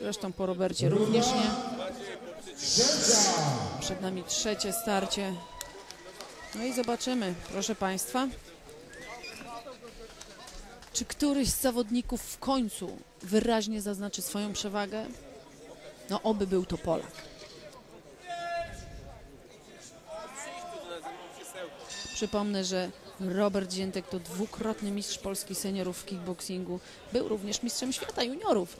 Zresztą po Robercie również nie. Przed nami trzecie starcie. No i zobaczymy, proszę Państwa, czy któryś z zawodników w końcu wyraźnie zaznaczy swoją przewagę. No oby był to Polak. Przypomnę, że Robert Ziętek to dwukrotny mistrz Polski seniorów w kickboxingu. Był również mistrzem świata juniorów.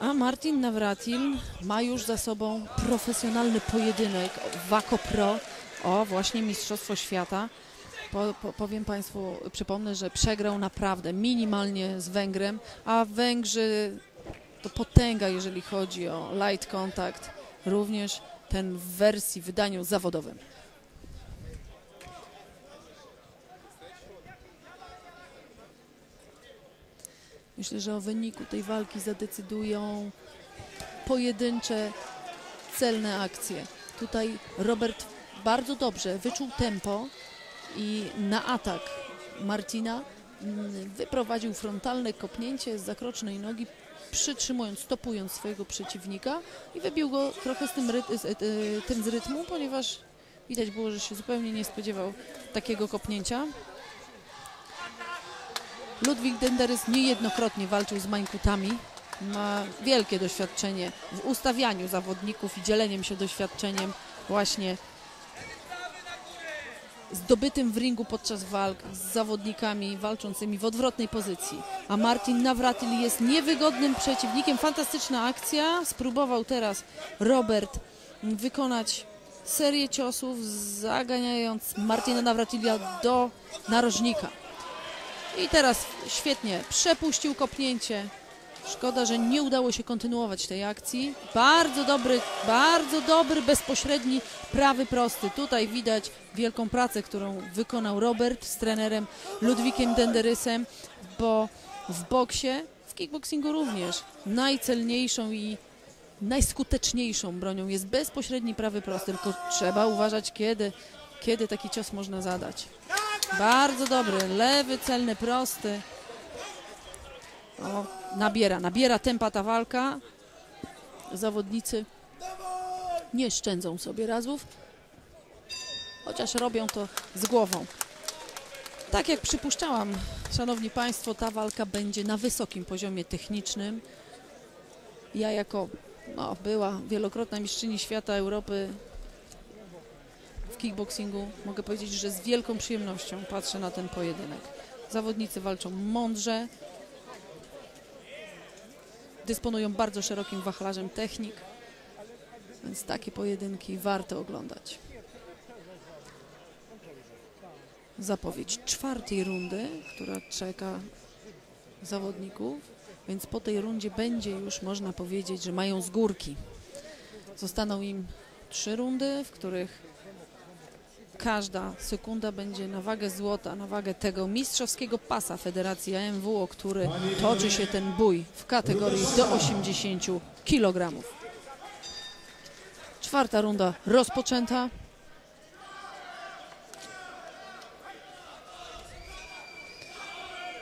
A Martin Navratil ma już za sobą profesjonalny pojedynek Wako Pro o właśnie Mistrzostwo Świata. Po, po, powiem Państwu, przypomnę, że przegrał naprawdę minimalnie z Węgrem, a Węgrzy to potęga, jeżeli chodzi o light contact, również ten w wersji, wydaniu zawodowym. Myślę, że o wyniku tej walki zadecydują pojedyncze, celne akcje. Tutaj Robert bardzo dobrze wyczuł tempo i na atak Martina mm, wyprowadził frontalne kopnięcie z zakrocznej nogi, przytrzymując, stopując swojego przeciwnika i wybił go trochę z tym, z, y, tym z rytmu, ponieważ widać było, że się zupełnie nie spodziewał takiego kopnięcia. Ludwik Denderys niejednokrotnie walczył z Mańkutami. Ma wielkie doświadczenie w ustawianiu zawodników i dzieleniem się doświadczeniem właśnie zdobytym w ringu podczas walk z zawodnikami walczącymi w odwrotnej pozycji. A Martin Navratil jest niewygodnym przeciwnikiem. Fantastyczna akcja. Spróbował teraz Robert wykonać serię ciosów, zaganiając Martina Navratilia do narożnika. I teraz świetnie przepuścił kopnięcie. Szkoda, że nie udało się kontynuować tej akcji. Bardzo dobry, bardzo dobry, bezpośredni, prawy prosty. Tutaj widać wielką pracę, którą wykonał Robert z trenerem Ludwikiem Denderysem, bo w boksie, w kickboxingu również najcelniejszą i najskuteczniejszą bronią jest bezpośredni prawy prosty, tylko trzeba uważać, kiedy, kiedy taki cios można zadać. Bardzo dobry, lewy, celny, prosty. O, nabiera, nabiera tempa ta walka. Zawodnicy nie szczędzą sobie razów, chociaż robią to z głową. Tak jak przypuszczałam, szanowni państwo, ta walka będzie na wysokim poziomie technicznym. Ja jako no, była wielokrotna mistrzyni świata Europy kickboxingu mogę powiedzieć, że z wielką przyjemnością patrzę na ten pojedynek. Zawodnicy walczą mądrze, dysponują bardzo szerokim wachlarzem technik, więc takie pojedynki warto oglądać. Zapowiedź czwartej rundy, która czeka zawodników, więc po tej rundzie będzie już można powiedzieć, że mają z górki. Zostaną im trzy rundy, w których każda sekunda będzie na wagę złota, na wagę tego mistrzowskiego pasa Federacji AMW, o który toczy się ten bój w kategorii do 80 kg. Czwarta runda rozpoczęta.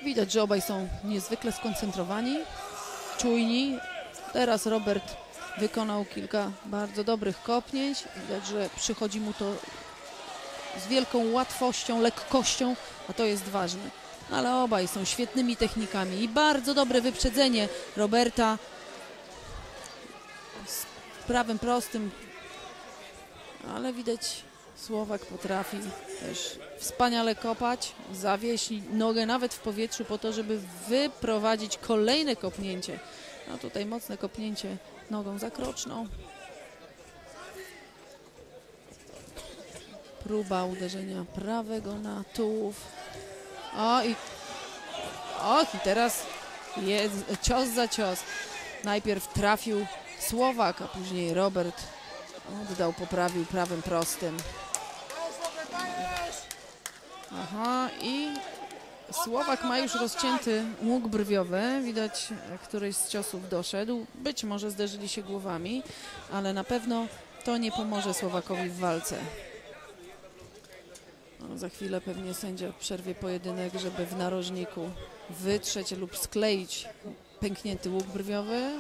Widać, że obaj są niezwykle skoncentrowani, czujni. Teraz Robert wykonał kilka bardzo dobrych kopnięć. Widać, że przychodzi mu to z wielką łatwością, lekkością, a to jest ważne. Ale obaj są świetnymi technikami i bardzo dobre wyprzedzenie Roberta z prawym prostym, ale widać Słowak potrafi też wspaniale kopać, zawieść nogę nawet w powietrzu po to, żeby wyprowadzić kolejne kopnięcie. A tutaj mocne kopnięcie nogą zakroczną. Próba uderzenia prawego na tułów. O i, och, i teraz jest cios za cios. Najpierw trafił Słowak, a później Robert oddał, poprawił prawym prostym. Aha, i Słowak ma już rozcięty łuk brwiowy. Widać, któryś z ciosów doszedł. Być może zderzyli się głowami, ale na pewno to nie pomoże Słowakowi w walce. No, za chwilę pewnie sędzia przerwie pojedynek, żeby w narożniku wytrzeć lub skleić pęknięty łuk brwiowy.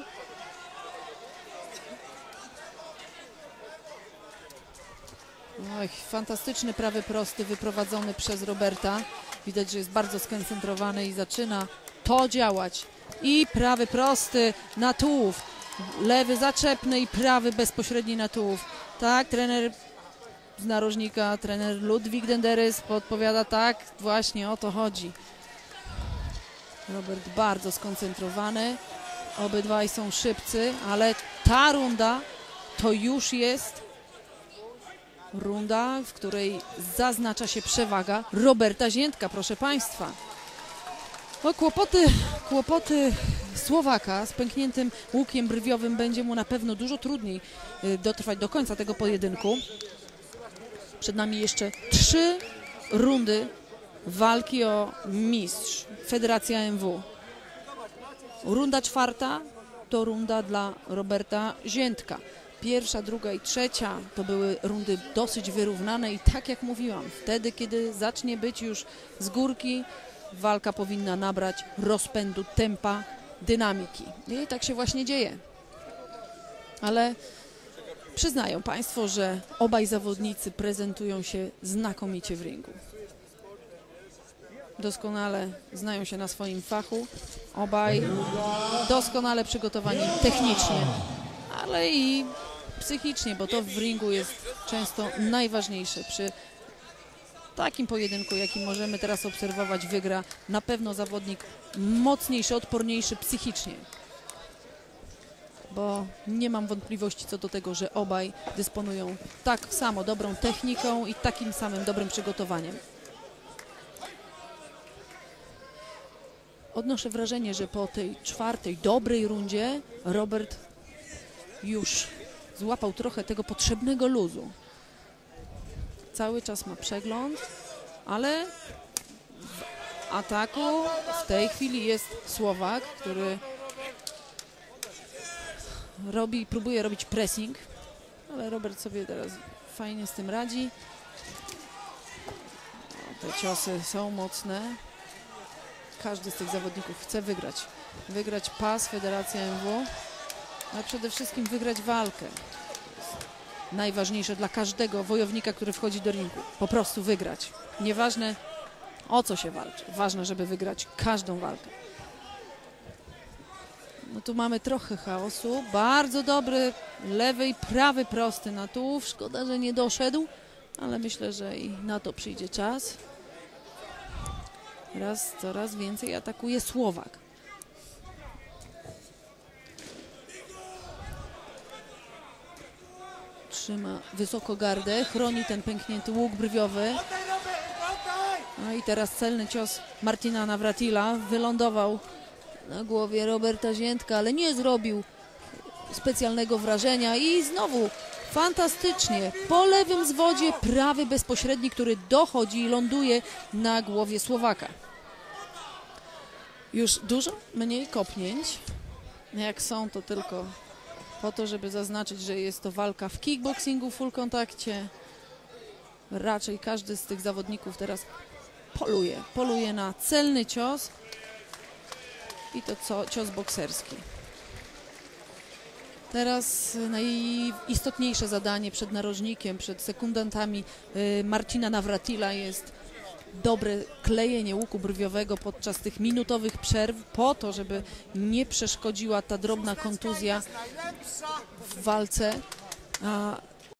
Oj, fantastyczny prawy prosty wyprowadzony przez Roberta. Widać, że jest bardzo skoncentrowany i zaczyna to działać. I prawy prosty na tułów. Lewy zaczepny i prawy bezpośredni na tułów. Tak, trener z narożnika, trener Ludwik Denderys podpowiada tak, właśnie o to chodzi. Robert bardzo skoncentrowany. Obydwaj są szybcy, ale ta runda to już jest runda, w której zaznacza się przewaga Roberta Ziętka, proszę Państwa. No, kłopoty, kłopoty Słowaka z pękniętym łukiem brwiowym będzie mu na pewno dużo trudniej y, dotrwać do końca tego pojedynku. Przed nami jeszcze trzy rundy walki o mistrz Federacja MW. Runda czwarta to runda dla Roberta Ziętka. Pierwsza, druga i trzecia to były rundy dosyć wyrównane i tak jak mówiłam, wtedy kiedy zacznie być już z górki, walka powinna nabrać rozpędu, tempa, dynamiki. I tak się właśnie dzieje. Ale przyznają Państwo, że obaj zawodnicy prezentują się znakomicie w ringu. Doskonale znają się na swoim fachu. Obaj doskonale przygotowani technicznie, ale i psychicznie, bo to w ringu jest często najważniejsze. Przy takim pojedynku, jaki możemy teraz obserwować, wygra na pewno zawodnik mocniejszy, odporniejszy psychicznie. Bo nie mam wątpliwości co do tego, że obaj dysponują tak samo dobrą techniką i takim samym dobrym przygotowaniem. Odnoszę wrażenie, że po tej czwartej, dobrej rundzie Robert już złapał trochę tego potrzebnego luzu. Cały czas ma przegląd, ale w ataku w tej chwili jest Słowak, który robi, próbuje robić pressing, ale Robert sobie teraz fajnie z tym radzi. No, te ciosy są mocne. Każdy z tych zawodników chce wygrać. Wygrać pas Federacja MW, ale przede wszystkim wygrać walkę. Najważniejsze dla każdego wojownika, który wchodzi do ringu. Po prostu wygrać. Nieważne o co się walczy. Ważne, żeby wygrać każdą walkę. No tu mamy trochę chaosu. Bardzo dobry lewy i prawy prosty na tułów. Szkoda, że nie doszedł, ale myślę, że i na to przyjdzie czas. Raz coraz więcej atakuje Słowak. Trzyma wysoko gardę, chroni ten pęknięty łuk brwiowy. No i teraz celny cios Martina Nawratila wylądował na głowie Roberta Ziętka, ale nie zrobił specjalnego wrażenia i znowu fantastycznie po lewym zwodzie prawy bezpośredni, który dochodzi i ląduje na głowie Słowaka. Już dużo mniej kopnięć. Jak są, to tylko po to, żeby zaznaczyć, że jest to walka w kickboxingu, full kontakcie. Raczej każdy z tych zawodników teraz poluje. Poluje na celny cios i to co, cios bokserski. Teraz najistotniejsze zadanie przed narożnikiem, przed sekundantami y, Marcina Nawratila jest dobre klejenie łuku brwiowego podczas tych minutowych przerw po to, żeby nie przeszkodziła ta drobna kontuzja w walce.